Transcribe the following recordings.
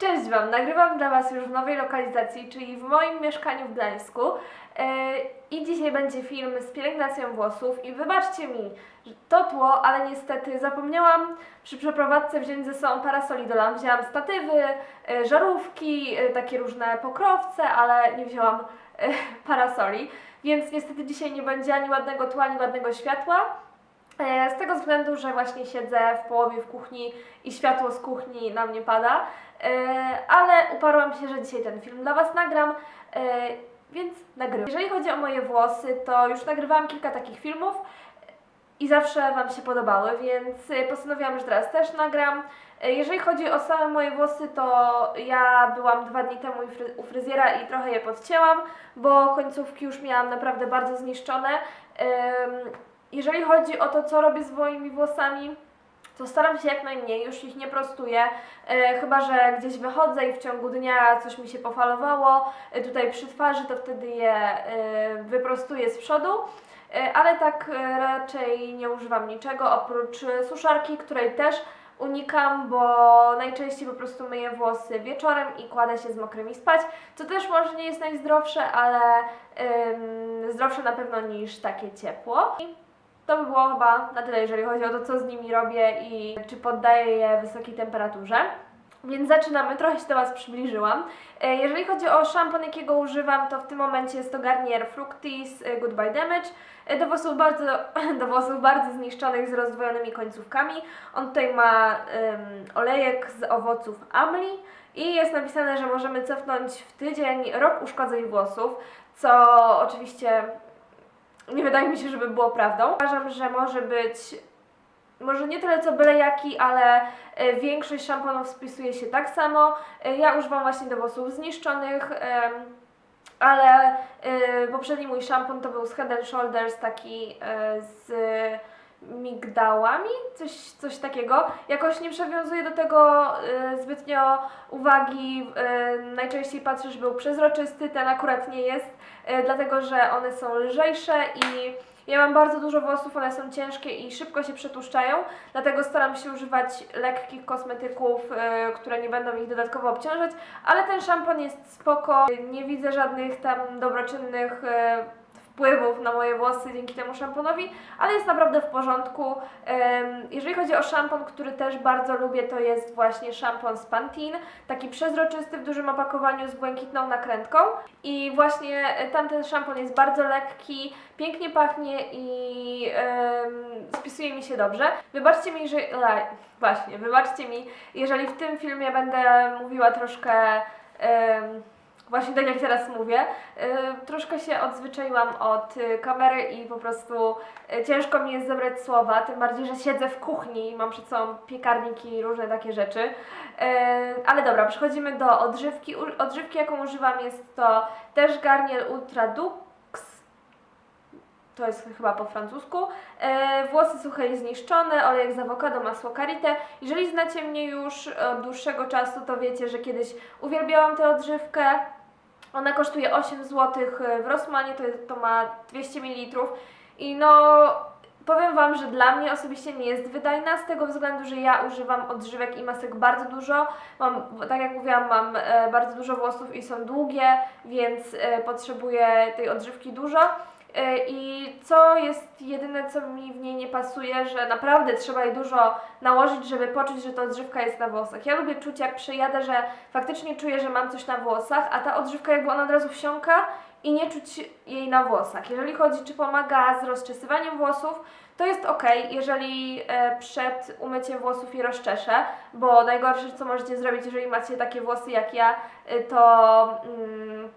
Cześć Wam, nagrywam dla Was już w nowej lokalizacji, czyli w moim mieszkaniu w Gdańsku. Yy, I dzisiaj będzie film z pielęgnacją włosów i wybaczcie mi to tło, ale niestety zapomniałam przy przeprowadzce wziąć ze sobą parasoli do lamp. Wzięłam statywy, yy, żarówki, yy, takie różne pokrowce, ale nie wzięłam parasoli, więc niestety dzisiaj nie będzie ani ładnego tła, ani ładnego światła. E, Z tego względu, że właśnie siedzę w połowie w kuchni i światło z kuchni na mnie pada, E, ale uparłam się, że dzisiaj ten film dla Was nagram, e, więc nagrywam. Jeżeli chodzi o moje włosy, to już nagrywałam kilka takich filmów i zawsze Wam się podobały, więc postanowiłam, że teraz też nagram. Jeżeli chodzi o same moje włosy, to ja byłam dwa dni temu u fryzjera i trochę je podcięłam, bo końcówki już miałam naprawdę bardzo zniszczone. Jeżeli chodzi o to, co robię z moimi włosami, to staram się jak najmniej, już ich nie prostuję, e, chyba że gdzieś wychodzę i w ciągu dnia coś mi się pofalowało, e, tutaj przy twarzy, to wtedy je e, wyprostuję z przodu. E, Ale tak e, raczej nie używam niczego oprócz suszarki, której też unikam, bo najczęściej po prostu myję włosy wieczorem i kładę się z mokrymi spać, co też może nie jest najzdrowsze, ale zdrowsze na pewno niż takie ciepło. To by było chyba na tyle, jeżeli chodzi o to, co z nimi robię i czy poddaję je wysokiej temperaturze. Więc zaczynamy, trochę się do Was przybliżyłam. E, Jeżeli chodzi o szampon, jakiego używam, to w tym momencie jest to Garnier Fructis e, Goodbye Damage. E, Do włosów bardzo, do włosów bardzo zniszczonych z rozdwojonymi końcówkami. On tutaj ma em, olejek z owoców amli i jest napisane, że możemy cofnąć w tydzień rok uszkodzeń włosów, co oczywiście nie wydaje mi się, żeby było prawdą. Uważam, że może być może nie tyle co byle jaki, ale e, większość szamponów spisuje się tak samo. E, Ja używam właśnie do włosów zniszczonych, ale e, poprzedni mój szampon to był z Head Shoulders taki z migdałami, coś, coś takiego. Jakoś nie przywiązuję do tego e, zbytnio uwagi. E, najczęściej patrzę, że był przezroczysty, ten akurat nie jest, e, dlatego że one są lżejsze i ja mam bardzo dużo włosów, one są ciężkie i szybko się przetłuszczają, dlatego staram się używać lekkich kosmetyków, e, które nie będą ich dodatkowo obciążać, ale ten szampon jest spoko, nie widzę żadnych tam dobroczynnych e, wpływów na moje włosy dzięki temu szamponowi, ale jest naprawdę w porządku. Jeżeli chodzi o szampon, który też bardzo lubię, to jest właśnie szampon z Pantene, taki przezroczysty w dużym opakowaniu z błękitną nakrętką i właśnie e, tamten szampon jest bardzo lekki, pięknie pachnie i spisuje mi się dobrze. Wybaczcie mi, że... Właśnie, wybaczcie mi, jeżeli w tym filmie będę mówiła troszkę... Właśnie tak jak teraz mówię, y, troszkę się odzwyczaiłam od y, kamery i po prostu y, ciężko mi jest zebrać słowa, tym bardziej, że siedzę w kuchni i mam przed sobą piekarnik i różne takie rzeczy. Ale dobra, przechodzimy do odżywki. Odżywki, jaką używam jest to też Garnier Ultra Dux. To jest chyba po francusku. Włosy suche i zniszczone, olejek z awokado, masło karité. Jeżeli znacie mnie już od dłuższego czasu, to wiecie, że kiedyś uwielbiałam tę odżywkę. Ona kosztuje 8 zł w Rossmanie, to, to ma 200 ml i no powiem Wam, że dla mnie osobiście nie jest wydajna z tego względu, że ja używam odżywek i masek bardzo dużo. Mam, tak jak mówiłam, mam e, bardzo dużo włosów i są długie, więc e, potrzebuję tej odżywki dużo. E, I co jest jedyne, co mi w niej nie pasuje, że naprawdę trzeba jej dużo nałożyć, żeby poczuć, że ta odżywka jest na włosach. Ja lubię czuć, jak przyjadę, że faktycznie czuję, że mam coś na włosach, a ta odżywka jakby ona od razu wsiąka i nie czuć jej na włosach. Jeżeli chodzi, czy pomaga z rozczesywaniem włosów, to jest ok, jeżeli e, przed umyciem włosów je rozczeszę, bo najgorsze, co możecie zrobić, jeżeli macie takie włosy jak ja, e, to mm,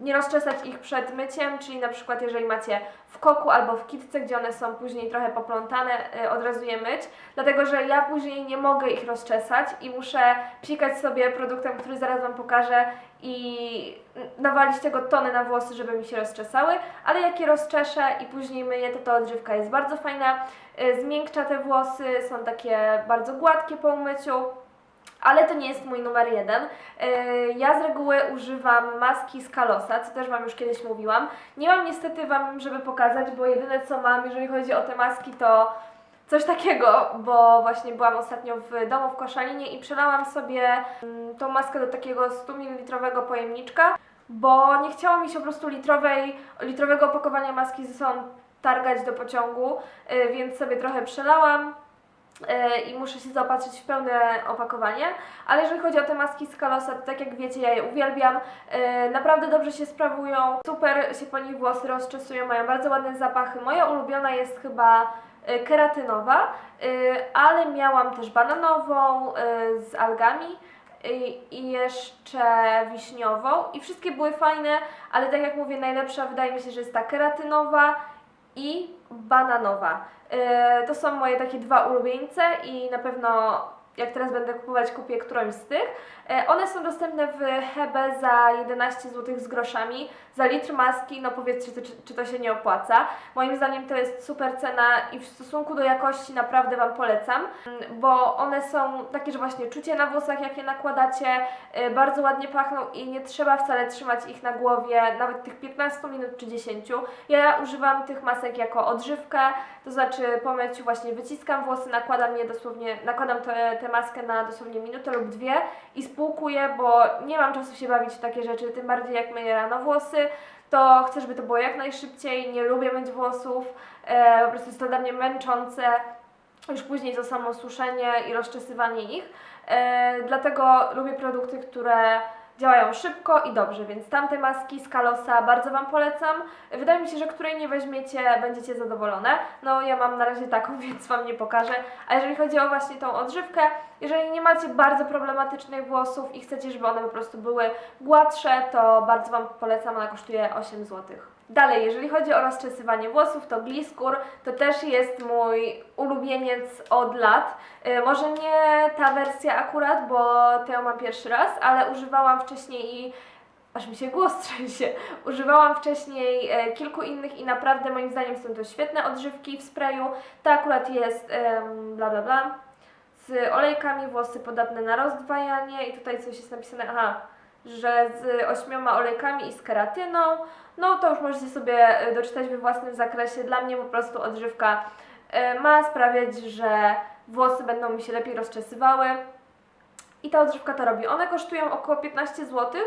nie rozczesać ich przed myciem, czyli na przykład jeżeli macie w koku albo w kitce, gdzie one są później trochę poplątane, y, od razu je myć, dlatego że ja później nie mogę ich rozczesać i muszę psikać sobie produktem, który zaraz Wam pokażę i nawalić tego tony na włosy, żeby mi się rozczesały, ale jak je rozczeszę i później myję, to ta odżywka jest bardzo fajna, y, zmiękcza te włosy, są takie bardzo gładkie po umyciu. Ale to nie jest mój numer jeden. Yy, Ja z reguły używam maski z Kalosa, co też Wam już kiedyś mówiłam. Nie mam niestety Wam, żeby pokazać, bo jedyne co mam, jeżeli chodzi o te maski, to coś takiego, bo właśnie byłam ostatnio w domu w Koszalinie i przelałam sobie mm, tą maskę do takiego 100 ml pojemniczka, bo nie chciało mi się po prostu litrowej, litrowego opakowania maski ze sobą targać do pociągu, y, więc sobie trochę przelałam i muszę się zaopatrzyć w pełne opakowanie. Ale jeżeli chodzi o te maski z Kalosa, to tak jak wiecie, ja je uwielbiam. Y, Naprawdę dobrze się sprawują, super się po nich włosy rozczesują, mają bardzo ładne zapachy. Moja ulubiona jest chyba y, keratynowa, y, ale miałam też bananową y, z algami y, i jeszcze wiśniową i wszystkie były fajne, ale tak jak mówię, najlepsza wydaje mi się, że jest ta keratynowa i bananowa. Y, To są moje takie dwa ulubieńce i na pewno jak teraz będę kupować, kupię którąś z tych. E, One są dostępne w Hebe za 11 zł z groszami. Za litr maski, no powiedzcie, czy, czy to się nie opłaca. Moim zdaniem to jest super cena i w stosunku do jakości naprawdę Wam polecam, mm, bo one są takie, że właśnie czucie na włosach, jak je nakładacie, e, bardzo ładnie pachną i nie trzeba wcale trzymać ich na głowie nawet tych 15 minut czy 10. Ja używam tych masek jako odżywkę, to znaczy po myciu właśnie wyciskam włosy, nakładam je dosłownie, nakładam tę tę maskę na dosłownie minutę lub dwie i spłukuję, bo nie mam czasu się bawić w takie rzeczy, tym bardziej jak myję rano włosy, to chcę, żeby to było jak najszybciej, nie lubię myć włosów, e, po prostu jest to dla mnie męczące, już później to samo suszenie i rozczesywanie ich, e, dlatego lubię produkty, które działają szybko i dobrze, więc tamte maski z Kalosa bardzo Wam polecam. Wydaje mi się, że której nie weźmiecie, będziecie zadowolone. No ja mam na razie taką, więc Wam nie pokażę. A jeżeli chodzi o właśnie tą odżywkę, jeżeli nie macie bardzo problematycznych włosów i chcecie, żeby one po prostu były gładsze, to bardzo Wam polecam, ona kosztuje 8 zł. Dalej, jeżeli chodzi o rozczesywanie włosów, to Gliskur to też jest mój ulubieniec od lat. Y, Może nie ta wersja akurat, bo tę mam pierwszy raz, ale używałam wcześniej i aż mi się głos trzęsie. Używałam wcześniej e, kilku innych i naprawdę moim zdaniem są to świetne odżywki w sprayu. Ta akurat jest bla bla bla z olejkami, włosy podatne na rozdwajanie i tutaj coś jest napisane, aha, że z ośmioma olejkami i z keratyną. No to już możecie sobie e, doczytać we własnym zakresie. Dla mnie po prostu odżywka e, ma sprawiać, że włosy będą mi się lepiej rozczesywały. I ta odżywka to robi. One kosztują około 15 zł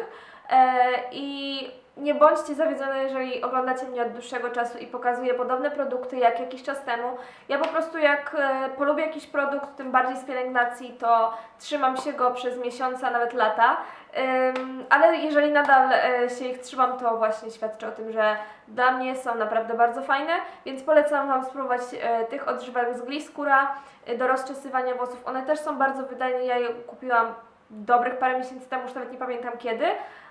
e, i nie bądźcie zawiedzone, jeżeli oglądacie mnie od dłuższego czasu i pokazuję podobne produkty jak jakiś czas temu. Ja po prostu jak e, polubię jakiś produkt, tym bardziej z pielęgnacji, to trzymam się go przez miesiące, a nawet lata. Ale jeżeli nadal e, się ich trzymam, to właśnie świadczy o tym, że dla mnie są naprawdę bardzo fajne, więc polecam Wam spróbować e, tych odżywek z Gliskura do rozczesywania włosów. One też są bardzo wydajne, ja je kupiłam dobrych parę miesięcy temu, już nawet nie pamiętam kiedy,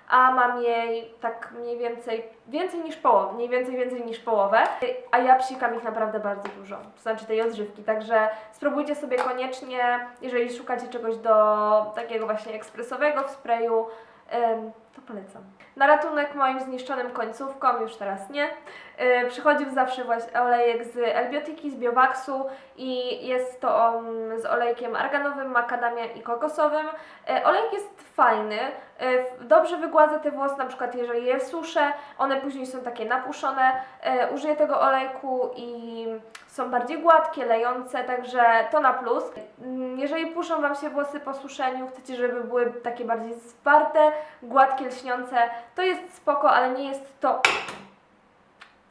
a mam jej tak mniej więcej, więcej niż połowę, mniej więcej więcej niż połowę, a ja psikam ich naprawdę bardzo dużo, to znaczy tej odżywki, także spróbujcie sobie koniecznie, jeżeli szukacie czegoś do takiego właśnie ekspresowego w sprayu, to polecam. Na ratunek moim zniszczonym końcówkom, już teraz nie, przychodził zawsze właśnie olejek z Elbiotyki, z Biowaksu i jest to z olejkiem arganowym, makadamia i kokosowym. Yy, olejek jest fajny, dobrze wygładza te włosy, na przykład jeżeli je suszę, one później są takie napuszone. Yy, użyję tego olejku i są bardziej gładkie, lejące, także to na plus. Mm, Jeżeli puszą Wam się włosy po suszeniu, chcecie, żeby były takie bardziej zwarte, gładkie, lśniące, to jest spoko, ale nie jest to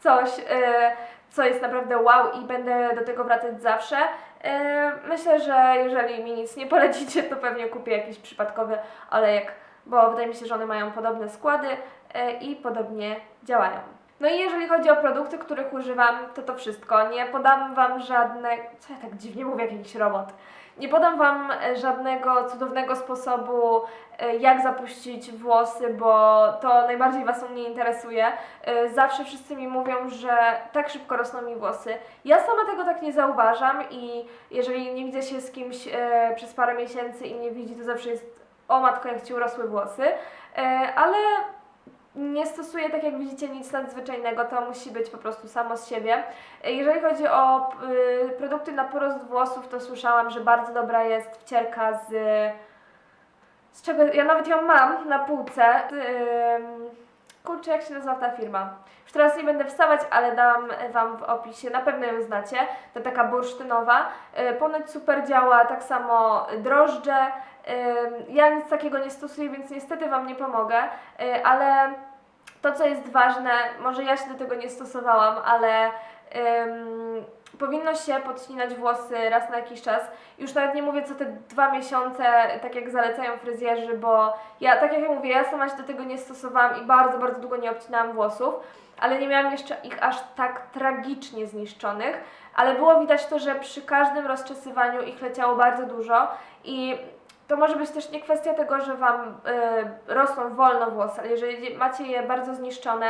coś, e, co jest naprawdę wow i będę do tego wracać zawsze. E, Myślę, że jeżeli mi nic nie polecicie, to pewnie kupię jakiś przypadkowy olejek, bo wydaje mi się, że one mają podobne składy e, i podobnie działają. No i jeżeli chodzi o produkty, których używam, to to wszystko. Nie podam Wam żadne... Co ja tak dziwnie mówię, jak jakiś robot? Nie podam Wam e, żadnego cudownego sposobu, e, jak zapuścić włosy, bo to najbardziej Was mnie interesuje. Zawsze wszyscy mi mówią, że tak szybko rosną mi włosy. Ja sama tego tak nie zauważam i jeżeli nie widzę się z kimś przez parę miesięcy i nie widzi, to zawsze jest o matko, jak Ci urosły włosy. E, Ale nie stosuję, tak jak widzicie, nic nadzwyczajnego, to musi być po prostu samo z siebie. E, Jeżeli chodzi o y, produkty na porost włosów, to słyszałam, że bardzo dobra jest wcierka z... z czego... Ja nawet ją mam na półce. Z, ym, kurczę, jak się nazywa ta firma. Już teraz nie będę wstawać, ale dam Wam w opisie, na pewno ją znacie. To taka bursztynowa. E, Ponoć super działa, tak samo drożdże. E, Ja nic takiego nie stosuję, więc niestety Wam nie pomogę, E, ale to, co jest ważne, może ja się do tego nie stosowałam, ale powinno się podcinać włosy raz na jakiś czas. Już nawet nie mówię co te dwa miesiące, tak jak zalecają fryzjerzy, bo ja, tak jak ja mówię, ja sama się do tego nie stosowałam i bardzo, bardzo długo nie obcinałam włosów, ale nie miałam jeszcze ich aż tak tragicznie zniszczonych, ale było widać to, że przy każdym rozczesywaniu ich leciało bardzo dużo i to może być też nie kwestia tego, że Wam y, rosną wolno włosy, ale jeżeli macie je bardzo zniszczone,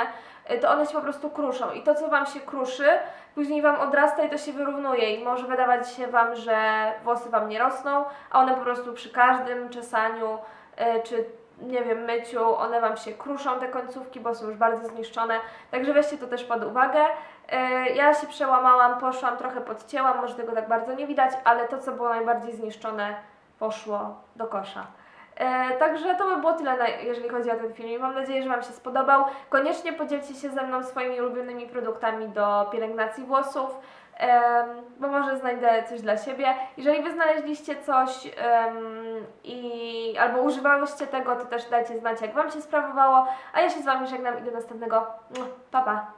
y, to one się po prostu kruszą. I to, co Wam się kruszy, później Wam odrasta i to się wyrównuje. I może wydawać się Wam, że włosy Wam nie rosną, a one po prostu przy każdym czesaniu y, czy nie wiem, myciu, one Wam się kruszą te końcówki, bo są już bardzo zniszczone, także weźcie to też pod uwagę. Y, Ja się przełamałam, poszłam, trochę podcięłam, może tego tak bardzo nie widać, ale to, co było najbardziej zniszczone, poszło do kosza. E, także to by było tyle, na, jeżeli chodzi o ten film. Mam nadzieję, że Wam się spodobał. Koniecznie podzielcie się ze mną swoimi ulubionymi produktami do pielęgnacji włosów, em, bo może znajdę coś dla siebie. Jeżeli Wy znaleźliście coś i albo używałyście tego, to też dajcie znać, jak Wam się sprawowało. A ja się z Wami żegnam i do następnego. Pa, pa!